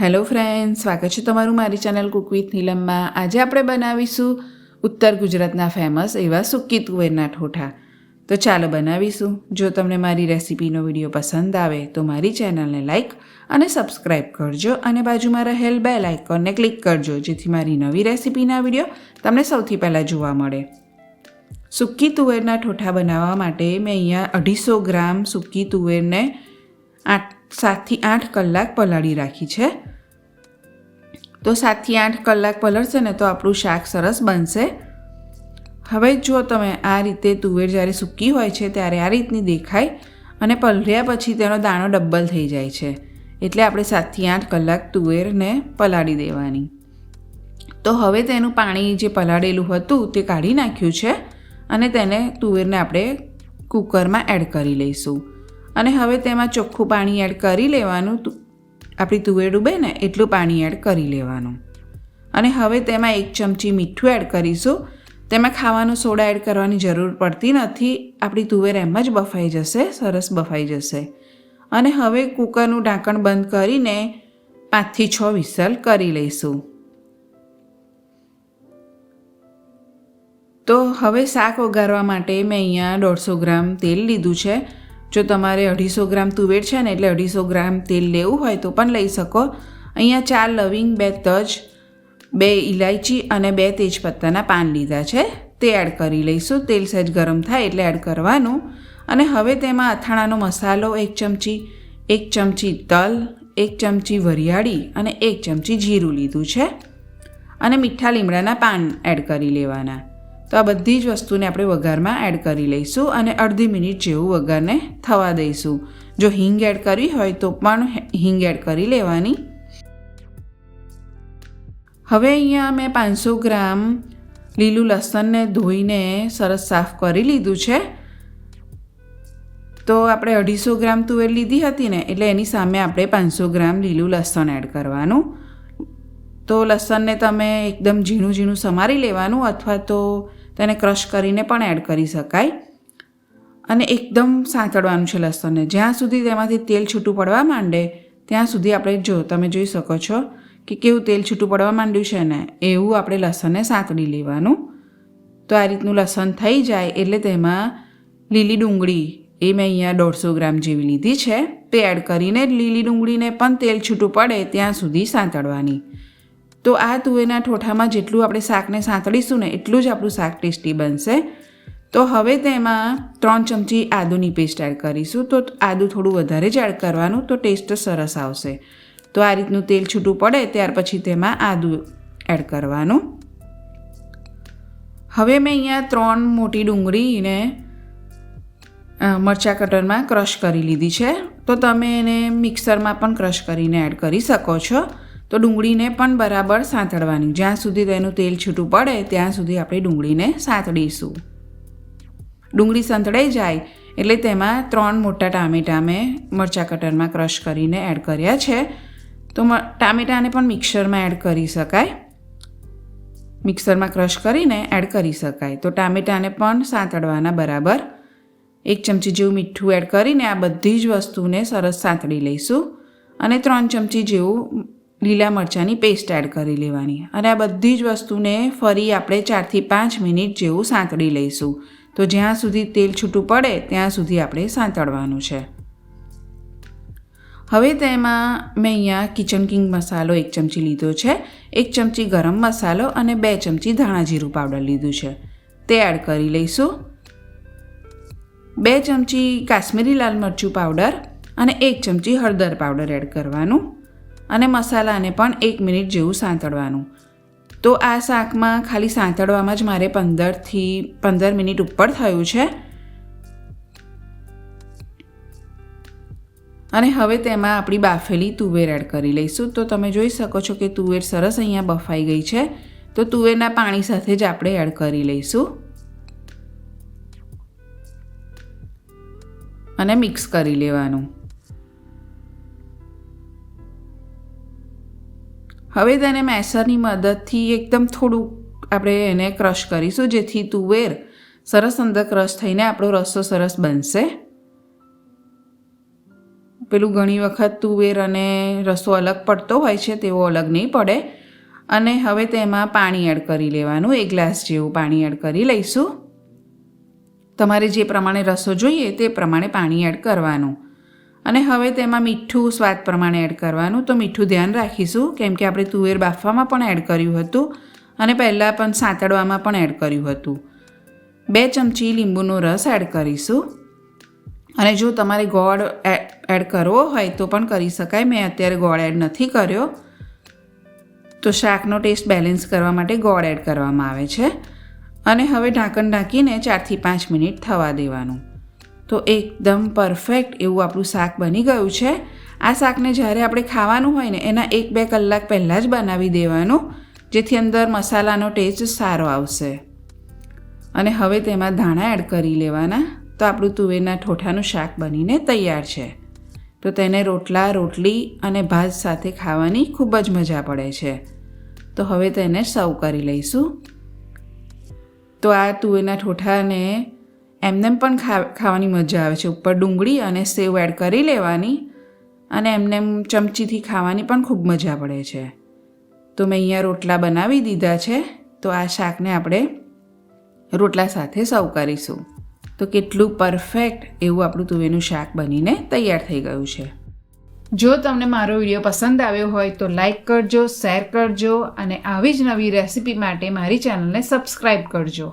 Hello friend સ્વાગત છે તમારું મારી ચેનલ કુક વિથ નીલમમાં આજે આપણે બનાવીશું ઉત્તર ગુજરાતના ફેમસ એવા સુકી તુવેરના ઠોઠા. તો ચાલો બનાવીશું. જો તમને મારી રેસિપીનો વીડિયો પસંદ આવે, તો મારી ચેનલને લાઈક અને સબસ્ક્રાઈબ કરજો અને બાજુમાં રહેલ બે લાઇકોનને ક્લિક કરજો, જેથી મારી નવી રેસીપીના વીડિયો તમને સૌથી પહેલાં જોવા મળે. સૂકી તુવેરના ઠોઠા બનાવવા માટે મેં અહીંયા અઢીસો ગ્રામ સૂકી તુવેરને આઠ સાતથી આઠ કલાક પલાળી રાખી છે. તો સાતથી આઠ કલાક પલળશે ને તો આપણું શાક સરસ બનશે. હવે જો તમે આ રીતે તુવેર જ્યારે સૂકી હોય છે ત્યારે આ રીતની દેખાય અને પલળ્યા પછી તેનો દાણો ડબલ થઈ જાય છે. એટલે આપણે સાતથી આઠ કલાક તુવેરને પલાળી દેવાની. તો હવે તેનું પાણી જે પલાળેલું હતું તે કાઢી નાખ્યું છે અને તેને તુવેરને આપણે કુકરમાં એડ કરી લઈશું. અને હવે તેમાં ચોખ્ખું પાણી એડ કરી લેવાનું. આપણી તુવેર ડૂબે ને એટલું પાણી એડ કરી લેવાનું. અને હવે તેમાં એક ચમચી મીઠું એડ કરીશું. તેમાં ખાવાનું સોડા એડ કરવાની જરૂર પડતી નથી. આપણી તુવેર એમ જ બફાઈ જશે, સરસ બફાઈ જશે. અને હવે કૂકરનું ઢાંકણ બંધ કરીને પાંચથી છ વિસલ કરી લઈશું. તો હવે શાક વઘારવા માટે મેં અહીંયા દોઢસો ગ્રામ તેલ લીધું છે. જો તમારે અઢીસો ગ્રામ તુવેર છે ને એટલે અઢીસો ગ્રામ તેલ લેવું હોય તો પણ લઈ શકો. અહીંયા ચાર લવિંગ, બે તજ, બે ઇલાયચી અને બે તેજપત્તાના પાન લીધા છે. તે એડ કરી લઈશું. તેલ સહેજ ગરમ થાય એટલે એડ કરવાનું. અને હવે તેમાં અથાણાનો મસાલો, એક ચમચી એક ચમચી તલ, એક ચમચી વરિયાળી અને એક ચમચી જીરું લીધું છે. અને મીઠા લીમડાના પાન એડ કરી લેવાના. તો આ બધી જ વસ્તુને આપણે વઘારમાં એડ કરી લઈશું અને અડધી મિનિટ જેવું વઘારને થવા દઈશું. જો હિંગ એડ કરવી હોય તો પણ હિંગ એડ કરી લેવાની. હવે અહીંયા મેં પાંચસો ગ્રામ લીલું લસણને ધોઈને સરસ સાફ કરી લીધું છે. તો આપણે અઢીસો ગ્રામ તુવેર લીધી હતી ને, એટલે એની સામે આપણે પાંચસો ગ્રામ લીલું લસણ એડ કરવાનું. તો લસણને તમે એકદમ ઝીણું ઝીણું સમારી લેવાનું અથવા તો તેને ક્રશ કરીને પણ એડ કરી શકાય. અને એકદમ સાંતળવાનું છે લસણને. જ્યાં સુધી તેમાંથી તેલ છૂટું પડવા માંડે, ત્યાં સુધી આપણે જો, તમે જોઈ શકો છો કે કેવું તેલ છૂટું પડવા માંડ્યું છે ને, એવું આપણે લસણને સાંતળી લેવાનું. તો આ રીતનું લસણ થઈ જાય એટલે તેમાં લીલી ડુંગળી એ મેં અહીંયા દોઢસો ગ્રામ જેવી લીધી છે. તે એડ કરીને લીલી ડુંગળીને પણ તેલ છૂટું પડે ત્યાં સુધી સાંતળવાની. તો આ તુવેરના ઠોઠામાં જેટલું આપણે શાકને સાંતળીશું ને એટલું જ આપણું શાક ટેસ્ટી બનશે. તો હવે તેમાં ત્રણ ચમચી આદુની પેસ્ટ એડ કરીશું. તો આદું થોડું વધારે જ એડ કરવાનું, તો ટેસ્ટ સરસ આવશે. તો આ રીતનું તેલ છૂટું પડે ત્યાર પછી તેમાં આદું એડ કરવાનું. હવે મેં અહીંયા ત્રણ મોટી ડુંગળીને મરચાં કટરમાં ક્રશ કરી લીધી છે. તો તમે એને મિક્સરમાં પણ ક્રશ કરીને એડ કરી શકો છો. તો ડુંગળીને પણ બરાબર સાંતળવાની. જ્યાં સુધી તેનું તેલ છૂટું પડે, ત્યાં સુધી આપણે ડુંગળીને સાંતળીશું. ડુંગળી સંતળાઈ જાય એટલે તેમાં ત્રણ મોટા ટામેટાં મેં મરચાં કટરમાં ક્રશ કરીને એડ કર્યા છે. તો ટામેટાને પણ મિક્સરમાં એડ કરી શકાય. મિક્સરમાં ક્રશ કરીને એડ કરી શકાય. તો ટામેટાને પણ સાંતળવાના બરાબર. એક ચમચી જેવું મીઠું એડ કરીને આ બધી જ વસ્તુને સરસ સાંતળી લઈશું. અને ત્રણ ચમચી જેવું લીલા મરચાંની પેસ્ટ એડ કરી લેવાની. અને આ બધી જ વસ્તુને ફરી આપણે ચારથી પાંચ મિનિટ જેવું સાંતળી લઈશું. તો જ્યાં સુધી તેલ છૂટું પડે, ત્યાં સુધી આપણે સાંતળવાનું છે. હવે તેમાં મેં અહીંયા કિચન કિંગ મસાલો એક ચમચી લીધો છે, એક ચમચી ગરમ મસાલો અને બે ચમચી ધાણા જીરું પાવડર લીધું છે. તે એડ કરી લઈશું. બે ચમચી કાશ્મીરી લાલ મરચું પાવડર અને એક ચમચી હળદર પાવડર એડ કરવાનું. અને મસાલાને પણ એક મિનિટ જેવું સાંતળવાનું. તો આ શાકમાં ખાલી સાંતળવામાં જ મારે પંદરથી પંદર મિનિટ ઉપર થયું છે. અને હવે તેમાં આપણી બાફેલી તુવેર એડ કરી લઈશું. તો તમે જોઈ શકો છો કે તુવેર સરસ અહીંયા બફાઈ ગઈ છે. તો તુવેરના પાણી સાથે જ આપણે એડ કરી લઈશું. અને મિક્સ કરી લેવાનું. હવે તેને મેસરની મદદથી એકદમ થોડું આપણે એને ક્રશ કરીશું, જેથી તુવેર સરસ અંદર ક્રશ થઈને આપણો રસ્સો સરસ બનશે. પેલું ઘણી વખત તુવેર અને રસો અલગ પડતો હોય છે તેવો અલગ નહીં પડે. અને હવે તેમાં પાણી એડ કરી લેવાનું, એક ગ્લાસ જેવું પાણી એડ કરી લઈશું. તમારે જે પ્રમાણે રસો જોઈએ તે પ્રમાણે પાણી એડ કરવાનું. અને હવે તેમાં મીઠું સ્વાદ પ્રમાણે એડ કરવાનું. તો મીઠું ધ્યાન રાખીશું, કેમ કે આપણે તુવેર બાફવામાં પણ એડ કર્યું હતું અને પહેલાં પણ સાંતળવામાં પણ એડ કર્યું હતું. બે ચમચી લીંબુનો રસ એડ કરીશું. અને જો તમારે ગોળ એડ કરવો હોય તો પણ કરી શકાય. મેં અત્યારે ગોળ એડ નથી કર્યો. તો શાકનો ટેસ્ટ બેલેન્સ કરવા માટે ગોળ એડ કરવામાં આવે છે. અને હવે ઢાંકણ ઢાંકીને ચારથી પાંચ મિનિટ થવા દેવાનું. તો એકદમ પરફેક્ટ એવું આપણું શાક બની ગયું છે. આ શાકને જ્યારે આપણે ખાવાનું હોય ને, એના એક બે કલાક પહેલાં જ બનાવી દેવાનું, જેથી અંદર મસાલાનો ટેસ્ટ સારો આવશે. અને હવે તેમાં ધાણા એડ કરી લેવાના. તો આપણું તુવેરના ઠોઠાનું શાક બનીને તૈયાર છે. તો તેને રોટલા, રોટલી અને ભાત સાથે ખાવાની ખૂબ જ મજા પડે છે. તો હવે તેને સર્વ કરી લઈશું. તો આ તુવેરના ઠોઠાને એમનેમ પણ ખાવાની મજા આવે છે. ઉપર ડુંગળી અને સેવ એડ કરી લેવાની અને એમનેમ ચમચીથી ખાવાની પણ ખૂબ મજા પડે છે. તો મેં અહીંયા રોટલા બનાવી દીધા છે. તો આ શાકને આપણે રોટલા સાથે સર્વ કરીશું. તો કેટલું પરફેક્ટ એવું આપણું તુવેરનું શાક બનીને તૈયાર થઈ ગયું છે. જો તમને મારો વીડિયો પસંદ આવ્યો હોય તો લાઈક કરજો શેર કરજો અને આવી જ નવી રેસીપી માટે મારી ચેનલને સબસ્ક્રાઈબ કરજો.